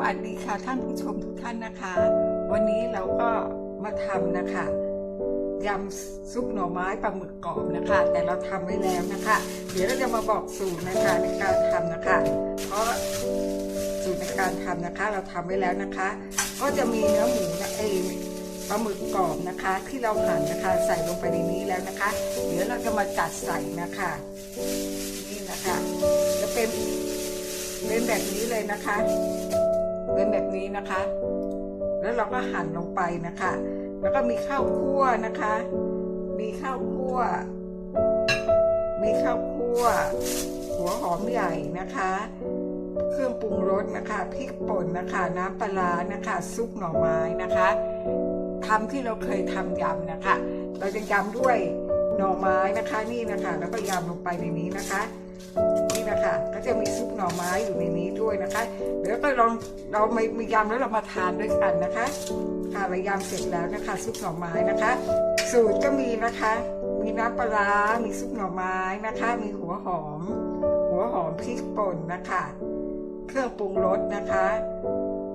วัสดีค่ะท่านผู้ชมทุกท่านนะคะ วันนี้เราก็มาทำนะคะยำซุปหน่อไม้ปลาหมึกกรอบนะคะ แต่เราทำไว้แล้วนะคะ เดี๋ยวเราจะมาบอกสูตรนะคะในการทำนะคะ เพราะสูตรในการทำนะคะ เราทำไว้แล้วนะคะ ก็จะมีเนื้อหมูนะเองปลาหมึกกรอบนะคะ ที่เราหั่นนะคะใส่ลงไปในนี้แล้วนะคะ เดี๋ยวเราจะมาจัดใส่นะคะนี่นะคะจะเป็นเป็นแบบนี้เลยนะคะ เป็นแบบนี้นะคะ แล้วเราก็หั่นลงไปนะคะ แล้วก็มีข้าวคั่วนะคะ มีข้าวคั่ว มีข้าวคั่ว หัวหอมใหญ่นะคะ เครื่องปรุงรสนะคะพริกป่นนะคะ น้ำปลานะคะซุปหน่อไม้นะคะทำที่เราเคยทำยำนะคะ เราจะยำด้วยหน่อไม้นะคะนี่นะคะ แล้วก็ยำลงไปในนี้นะคะ นี่นะคะก็จะมีซุปหน่อไม้อยู่ในนี้ด้วยนะคะเดี๋ยวก็ลองเราไม่มียำแล้วเรามาทานด้วยกันนะคะค่ะเรายำเสร็จแล้วนะคะซุปหน่อไม้นะคะ สูตรก็มีนะคะ มีน้ำปลารามีซุปหน่อไม้นะคะ มีหัวหอม หัวหอมพริกป่นนะคะ เครื่องปรุงรสนะคะ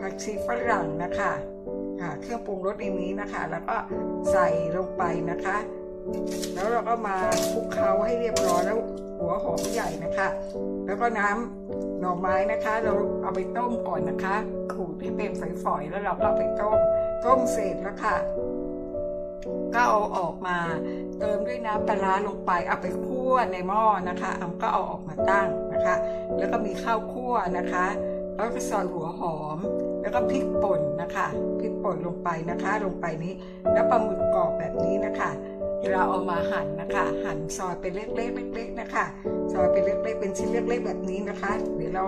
ผักชีฝรั่งนะคะค่ะเครื่องปรุงรสในนี้นะคะ แล้วก็ใส่ลงไปนะคะ แล้วเราก็มาคลุกเคล้าให้เรียบร้อยแล้วหัวหอมใหญ่นะคะ แล้วก็น้ำหน่อไม้นะคะ เราเอาไปต้มก่อนนะคะ ขูดให้เป็นฝอยๆแล้วเราก็เอาไปต้ม ต้มเสร็จแล้วค่ะ ก็เอาออกมาเติมด้วยน้ำปลาร้าลงไป เอาไปคั่วในหม้อนะคะเอาก็เอาออกมาตั้งนะคะ แล้วก็มีข้าวคั่วนะคะแล้วก็ซอยหัวหอม แล้วก็พริกป่นนะคะพริกป่นลงไปนะคะ ลงไปนี้ แล้วปลาหมึกกรอบแบบนี้นะคะ เราเอามาหั่นนะคะ หั่นซอยเป็นเล็กๆเล็กๆนะคะ ซอยเป็นเล็กๆเป็นชิ้นเล็กๆแบบนี้นะคะ เดี๋ยวเรา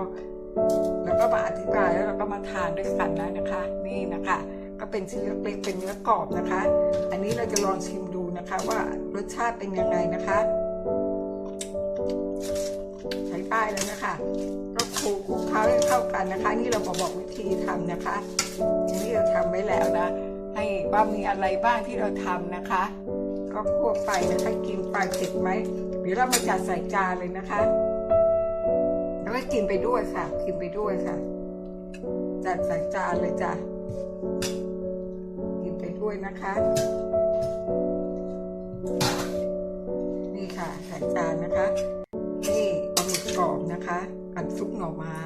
แล้วก็มาอธิบายแล้วเราก็มาทานด้วยกันนะนะคะ นี่นะคะ ก็เป็นชิ้นเล็กๆเป็นเนื้อกรอบนะคะ อันนี้เราจะลองชิมดูนะคะ ว่ารสชาติเป็นยังไงนะคะ ใช้ป้แล้วนะคะก็คลุกคลุกเคล้าให้เข้ากันนะคะ นี่เราบอกวิธีทำนะคะอันนี้เราทำไว้แล้วนะ ให้ว่ามีอะไรบ้างที่เราทำนะคะ ก็คั่วไปนะคะกินไปเผ็ดไหมเดี๋ยวเรามาจัดใส่จานเลยนะคะ แล้วก็กินไปด้วยค่ะ กินไปด้วยค่ะ จัดใส่จานเลยจ้ะกินไปด้วยนะคะ นี่ค่ะใส่จานนะคะนี่ปลาหมึกกรอบนะคะกับซุปหน่อไม้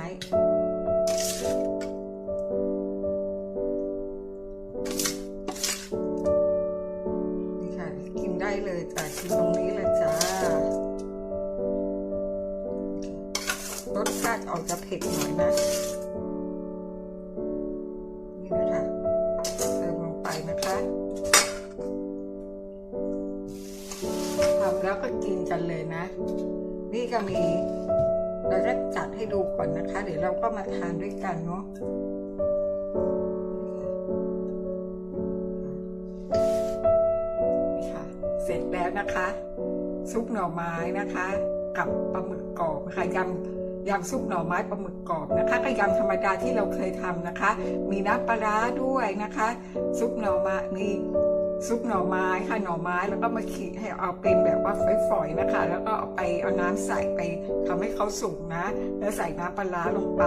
ทำแล้วก็กินกันเลยนะ นี่ก็มี เราจะจัดให้ดูก่อนนะคะ เดี๋ยวเราก็มาทานด้วยกันเนาะนี่ค่ะ เสร็จแล้วนะคะ ซุปหน่อไม้นะคะ กับปลาหมึกกรอบนะคะยำยำซุปหน่อไม้ปลาหมึกกรอบนะคะก็ยำธรรมดาที่เราเคยทำนะคะ มีน้ำปลาร้าด้วยนะคะ ซุปหน่อไม้มี ซุปหน่อไม้ค่ะหน่อไม้แล้วก็มาขีดให้เอาเป็นแบบว่าฝอยๆนะคะ แล้วก็เอาไปเอาน้ำใส่ไปทำให้เขาสุกนะ แล้วใส่น้ำปลาลงไป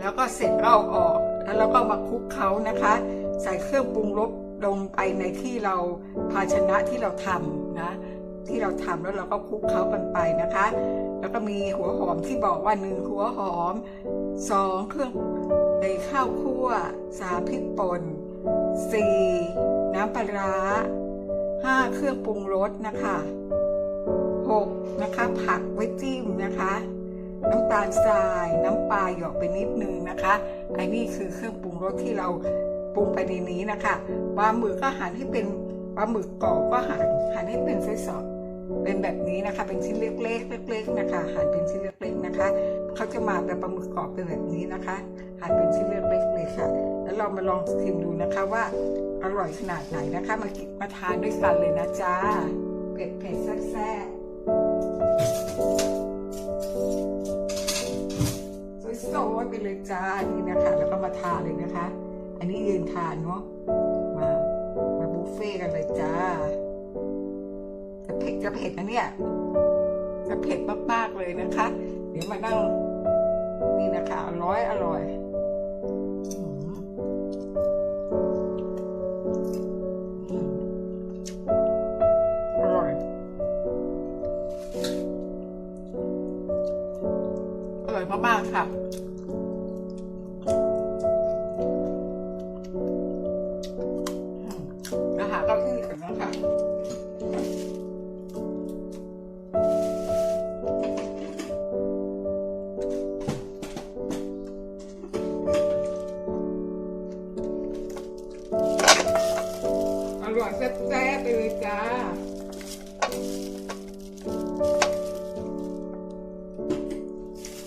แล้วก็เสร็จก็เอาออกแล้วเราก็มาคลุกเขานะคะ ใส่เครื่องปรุงรสลงไปในที่เราภาชนะที่เราทำนะ ที่เราทำแล้วเราก็คลุกเคล้ากันไปนะคะ แล้วก็มีหัวหอมที่บอกว่าหนึ่งหัวหอมสองเครื่องในข้าวคั่วสามพริกป่น สี่น้ำปลาร้าห้าเครื่องปรุงรสนะคะหกนะคะ ผักไว้จิ้มนะคะ น้ำตาลทราย น้ำปลาหยอกไปนิดนึงนะคะไอ้นี่คือเครื่องปรุงรสที่เราปรุงไปในนี้นะคะปลาหมึกก็หั่นให้เป็นปลาหมึกกรอบก็หั่นหั่นให้เป็นไส้สอดเป็นแบบนี้นะคะ เป็นชิ้นเล็กๆเล็กๆนะคะ หั่นเป็นชิ้นเล็กๆนะคะเขาจะมาแบบปลาหมึกกรอบเป็นแบบนี้นะคะ หั่นเป็นชิ้นเล็กๆเลยค่ะ แล้วเรามาลองชิมดูนะคะว่าอร่อยขนาดไหนนะคะ มากินมาทานด้วยกันเลยนะจ๊ะเผ็ดเผ็ดๆแซ่บสวยๆไปเลยจ้านี่นะคะ แล้วก็มาทานเลยนะคะ อันนี้ยืนทานเนาะมามาบุฟเฟ่กันเลยจ้าจะเผ็ดจะเผ็ดนะเนี่ยจะเผ็ดมากๆเลยนะคะ เดี๋ยวมานั่งนี่นะคะอร่อยอร่อย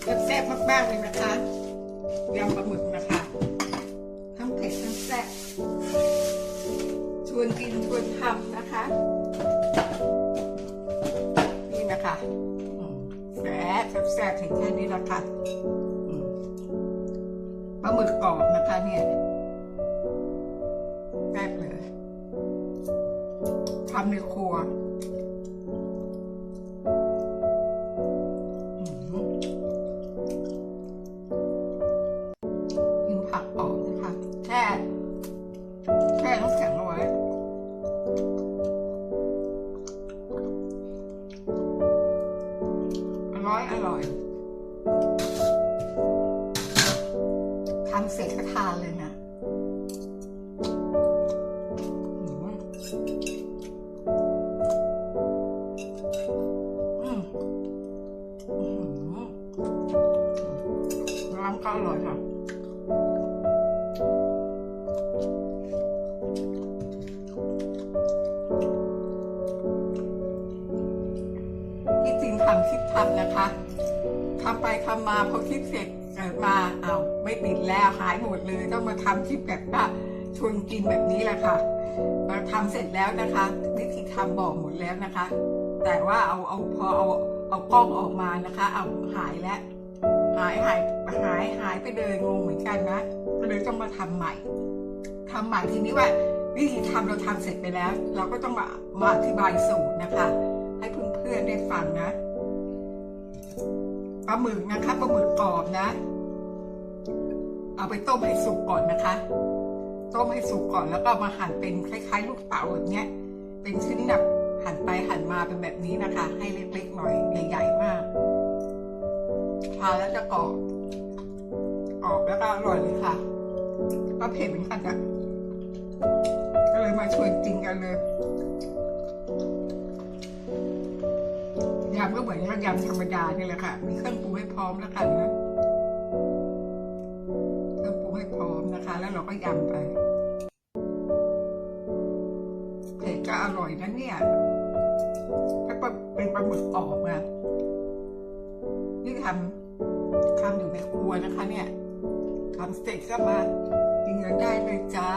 แซ่บมากๆเลยนะคะยำปลาหมึกนะคะทั้งเผ็ดทั้งแซ่บชวนกินชวนทำนะคะ นี่นะคะแซ่บแซ่บถึงแค่นี้แล้วค่ะปลาหมึกกรอบนะคะเนี่ยแซ่บเลยทำในครัว อร่อยทำเสร็จก็ทานเลยนะอืมอืมอืมน้ำก็อร่อยค่ะำไปทำมาพอคิดเสร็จเกิดมาเอาไม่ติดแล้วหายหมดเลยต้องมาทำคลิปแบบว่าชวนกินแบบนี้แหละค่ะเราทำเสร็จแล้วนะคะวิธีทำบอกหมดแล้วนะคะ แต่ว่าเอาเอาพอเอาเอากล้องออกมานะคะ เอาหายแล้วหายหายหายหายไปเลยงงเหมือนกันนะก็เลยต้องมาทำใหม่ทำใหม่ทีนี้ว่าวิธีทำเราทำเสร็จไปแล้ว เราก็ต้องมามาอธิบายสูตรนะคะ ให้เพื่อนๆได้ฟังนะ ปลาหมึกนะคะปลาหมึกกรอบนะ เอาไปต้มให้สุกก่อนนะคะ ต้มให้สุกก่อนแล้วก็มาหั่นเป็นคล้ายๆ ลูกเต๋าอย่างเงี้ย เป็นชิ้นแบบหั่นไปหั่นมาเป็นแบบนี้นะคะ ให้เล็กๆหน่อยใหญ่ๆมากทานแล้วจะกรอบกรอบแล้วก็อร่อยเลยค่ะ ก็เผ็ดเหมือนกันอะก็เลยมาชวนกินกันเลย ยำก็เหมือนยำธรรมดานี่แหละค่ะ มีเครื่องปรุงให้พร้อมแล้วกันนะเครื่องปรุงให้พร้อมนะคะ แล้วเราก็ยำไปเผ็ดก็อร่อยนะเนี่ยถ้าเป็นปลาหมึกกรอบนะนี่ทำทำอยู่ในครัวนะคะ เนี่ยทำเสร็จก็มากินกันได้เลยจ้า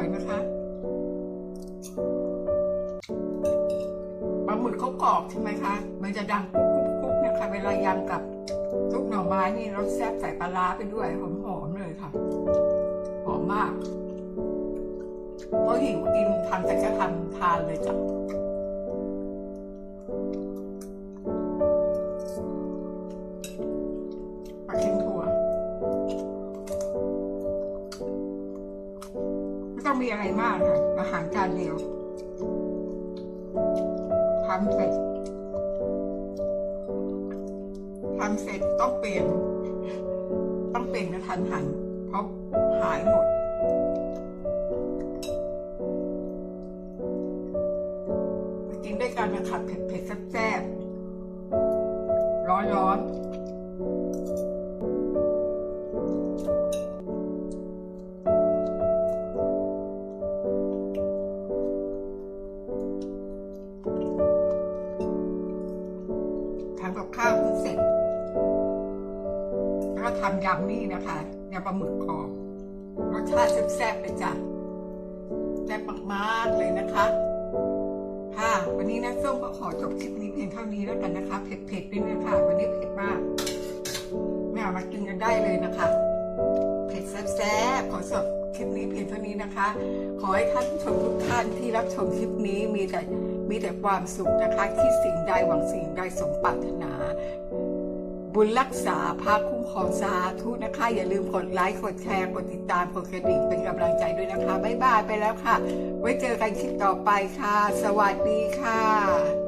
ร่อยนะคะปลาหมึกเขากรอบใช่ไหมคะ มันจะดังกุ๊กกุ๊กกุ๊กเนะคะเวลายำกับทุกหน่อไม้นี่รสแซ่บใส่ปลาร้าไปด้วยหอมๆเลยค่ะ หอมมากเพราะหิวกินทำแต่จะทำทานเลยจ้ะ ต้องมีอะไรมากค่ะ อาหารจานเดียวทำเสร็จทำเสร็จต้องเปลี่ยน ต้องเปลี่ยนกระทันหัน เพราะหายหมดกินด้วยกันนะคะเผ็ดเผ็ดแซ่บๆร้อนร้อน ยำนี่นะคะยำปลาหมึกกรอบรสชาติแซ่บๆเลยจ้ะแซ่บมากๆเลยนะคะ ค่ะ วันนี้นะส้มก็ขอจบคลิปนี้เพียงเท่านี้แล้วกันนะคะ เผ็ดๆนิดนึงค่ะวันนี้เผ็ดมากมามากินกันได้เลยนะคะ เผ็ดแซ่บๆขอจบคลิปนี้เพียงเท่านี้นะคะ ขอให้ท่านผู้ชมทุกท่านที่รับชมคลิปนี้มีแต่มีแต่ความสุขนะคะที่สิ่งใดหวังสิ่งใดสมปรารถนา บุญรักษาพาคุ้มครองสาธุนะคะ อย่าลืมกดไลค์กดแชร์กดติดตามกดกระดิ่งเป็นกำลังใจด้วยนะคะ บ๊ายบายไปแล้วค่ะ ไว้เจอกันคลิปต่อไปค่ะ สวัสดีค่ะ